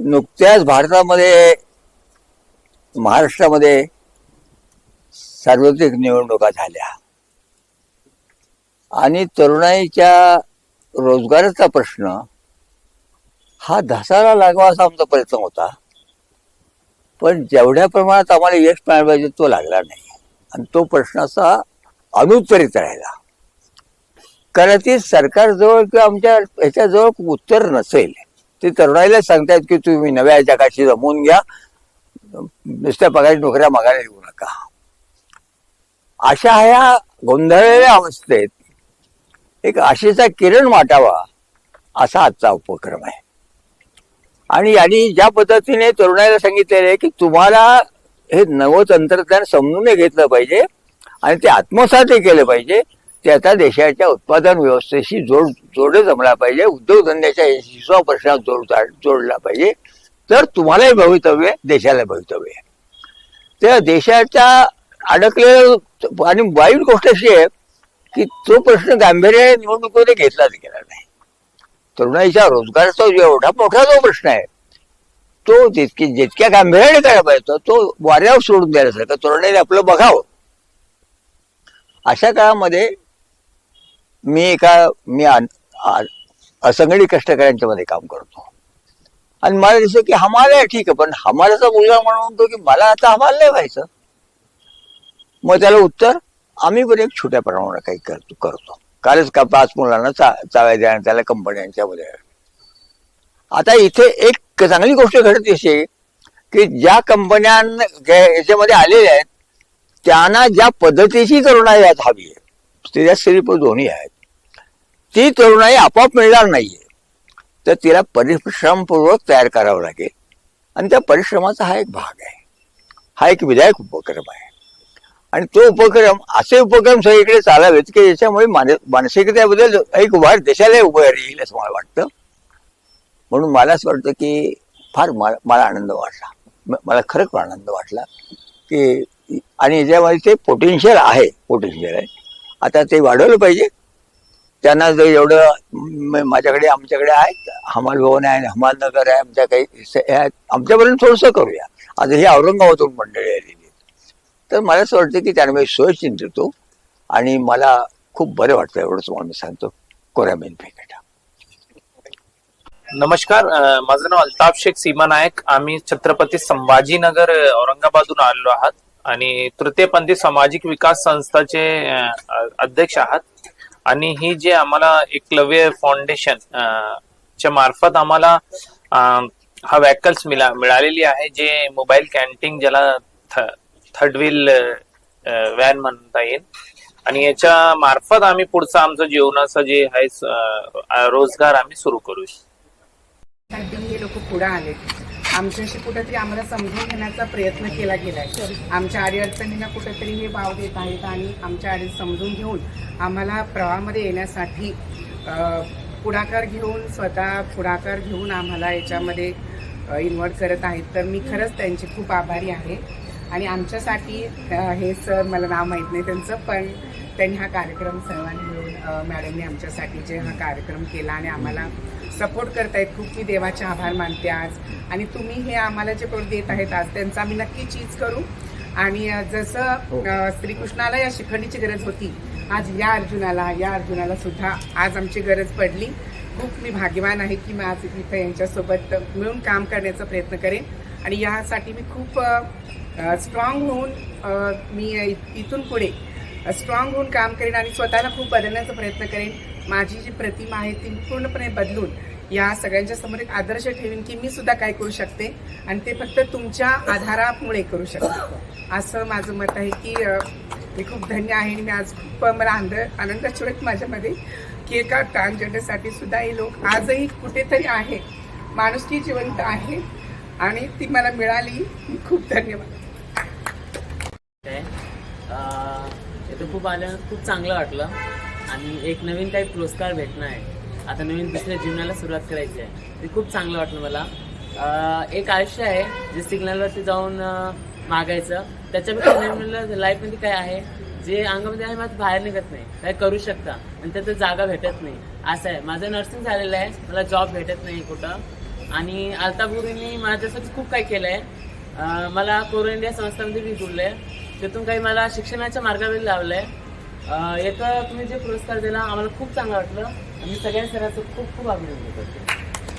नुकत्याच भारतामध्ये महाराष्ट्रामध्ये सार्वत्रिक निवडणुका झाल्या. आणि तरुणाईच्या रोजगाराचा प्रश्न हा धसाला लागावा असा आमचा प्रयत्न होता. पण जेवढ्या प्रमाणात आम्हाला यश मिळायला पाहिजे तो लागला नाही. आणि तो प्रश्न असा अनुत्तरित राहिला. कदाचित सरकारजवळ किंवा आमच्या ह्याच्याजवळ उत्तर नसेल. ते तरुणाईला सांगतायत की तुम्ही नव्या जगाशी जमवून घ्या. नुसत्या पगारी नोकऱ्या मागायला येऊ नका. अशा ह्या गोंधळलेल्या अवस्थेत एक आशेचा किरण वाटावा असा आजचा उपक्रम आहे. आणि यांनी ज्या पद्धतीने तरुणाईला सांगितलेलं आहे की तुम्हाला हे नवं तंत्रज्ञान समजून घेतलं पाहिजे आणि ते आत्मसातही केलं पाहिजे त्याचा देशाच्या उत्पादन व्यवस्थेशी जोड जोड जमला पाहिजे. उद्योगधंद्याच्या यशस्वी प्रश्नात जोड जोडला पाहिजे. तर तुम्हालाही भवितव्य देशाला भवितव्य त्या देशाच्या अडकलेलं आणि वाईट गोष्ट अशी आहे की तो प्रश्न गांभीर्याने निवडणुकीमध्ये घेतलाच गेला नाही. तरुणाईच्या रोजगाराचा एवढा मोठा जो प्रश्न आहे. तो जितकी जितक्या गांभीर्याने करायला पाहिजे तो वाऱ्यावर सोडून द्यायला सारखं तरुणाईने आपलं बघावं. अशा काळामध्ये मी एका मी असंघटित कष्टकऱ्यांच्या काम करतो. आणि मला दिसतं की हमाला ठीक आहे पण हमालाचा मुलगा म्हणून म्हणतो की मला आता हमाल नाही व्हायचं. मग त्याला उत्तर आम्ही पण एक छोट्या प्रमाणात काही करतो करतो. कालच का पाच मुलांना चा चाव्या आणि त्याला कंपन्यांच्या मध्ये आता इथे एक चांगली गोष्ट घडत अशी की ज्या कंपन्या याच्यामध्ये आलेल्या आहेत त्यांना ज्या पद्धतीची तरुणाई यात हवी आहे स्त्री पण दोन्ही आहेत. ती तरुणाई आपोआप मिळणार नाहीये. तर तिला परिश्रमपूर्वक तयार करावं लागेल. आणि त्या परिश्रमाचा हा एक भाग आहे. हा एक विधायक उपक्रम आहे. आणि तो उपक्रम असे उपक्रम सगळीकडे चालावेत की याच्यामुळे मान मानसिकतेबद्दल एक वाढ देशाला उभं येईल असं मला वाटतं. म्हणून मला असं वाटतं की फार मला मला आनंद वाटला. मला खरंच आनंद वाटला की आणि याच्यामध्ये ते पोटेन्शियल आहे पोटेन्शियल आहे. आता ते वाढवलं पाहिजे. त्यांना जर एवढं माझ्याकडे आमच्याकडे आहेत हमाल भवन आहे हमाल नगर आहे आमच्या काही आहेत. आमच्यापर्यंत थोडंसं करूया. आता हे औरंगाबादून मंडळी आलेली आहेत. तर मला असं वाटतं की त्याने मी सोय चिंतितो आणि मला खूप बरं वाटतं एवढंच तुम्हाला मी सांगतो. कोरामेन फेकटा. नमस्कार माझं नाव अल्ताफ शेख सीमा नायक. आम्ही छत्रपती संभाजीनगर औरंगाबादून आलेलो आहात. आणि तृतीयपंथी सामाजिक विकास संस्थाचे अध्यक्ष आहात. आणि ही जे आम्हाला एकलव्य फाउंडेशन च्या मार्फत आम्हाला हा व्हॅकल्स मिळा मिळालेली आहे जे मोबाईल कॅन्टीन ज्याला थर्ड व्हील व्हॅन म्हणता येईल. आणि याच्या मार्फत आम्ही पुढचं आमचं जीवनाचं जे आहे रोजगार आम्ही सुरू करू. लोक पुढे आले आमच्याशी कुठेतरी आम्हाला समजून घेण्याचा प्रयत्न केला गेला आहे आमच्या अडीअडचणींना कुठेतरी हे वाव देत आहेत आणि आमच्या अडी समजून घेऊन आम्हाला प्रवाहामध्ये येण्यासाठी पुढाकार घेऊन स्वतः पुढाकार घेऊन आम्हाला याच्यामध्ये इन्व्हॉल्व करत आहेत. तर मी खरंच त्यांची खूप आभारी आहे. आणि आमच्यासाठी हे सर मला नाव माहीत नाही त्यांचं पण त्यांनी हा कार्यक्रम सर्वांनी मिळून मॅडमने आमच्यासाठी जे हा कार्यक्रम केला आणि आम्हाला सपोर्ट करतायत. खूप मी देवाचे आभार मानते आज. आणि तुम्ही हे आम्हाला जे प्रोट देत आहेत आज त्यांचा आम्ही नक्की चीज करू. आणि जसं अ, श्रीकृष्णाला या शिखंडीची गरज होती आज या अर्जुनाला या अर्जुनाला सुद्धा आज आमची गरज पडली. खूप मी भाग्यवान आहे की मी आज इथं यांच्यासोबत मिळून काम करण्याचा प्रयत्न करेन. आणि यासाठी मी खूप स्ट्रॉंग होऊन मी इथून पुढे स्ट्रॉंग होऊन काम करेन आणि स्वतःला खूप बदलण्याचा प्रयत्न करेन. माझी जी प्रतिमा आहे ती पूर्णपणे बदलून या सगळ्यांच्या समोर एक आदर्श ठेवीन की मी सुद्धा काय करू शकते आणि ते फक्त तुमच्या आधारामुळे करू शकते. असं माझं मत आहे की मी खूप धन्य आहे आणि मी आज खूप मला आनंद आनंद माझ्यामध्ये की एका ट्रान्सजेंडरसाठी सुद्धा हे लोक आजही कुठेतरी आहे. माणुसकी जिवंत आहे आणि ती मला मिळाली. खूप धन्यवाद. खूप आलं खूप चांगलं वाटलं. आणि एक नवीन काही पुरस्कार भेटणं आहे. आता नवीन दुसऱ्या जीवनाला सुरुवात करायची आहे. ते खूप चांगलं वाटलं मला. एक आयुष्य आहे जे सिग्नलवरती जाऊन मागायचं. त्याच्यापेक्षा नवीन लाईफमध्ये काय आहे? जे अंगामध्ये आहे माझं बाहेर निघत नाही. काय करू शकता. आणि त्याचं जागा भेटत नाही. असं आहे. माझं नर्सिंग झालेलं आहे. मला जॉब भेटत नाही कुठं. आणि अल्ताफ गुरुंनी माझ्यासाठी खूप काही केलं आहे मला कोरो इंडिया संस्थामध्ये मी आहे तिथून काही मला शिक्षणाच्या मार्गावर लावलं आहे याचा तुम्ही जे पुरस्कार दिला आम्हाला खूप चांगलं वाटलं. आणि सगळ्या सरांचं खूप खूप अभिनंदन करतो.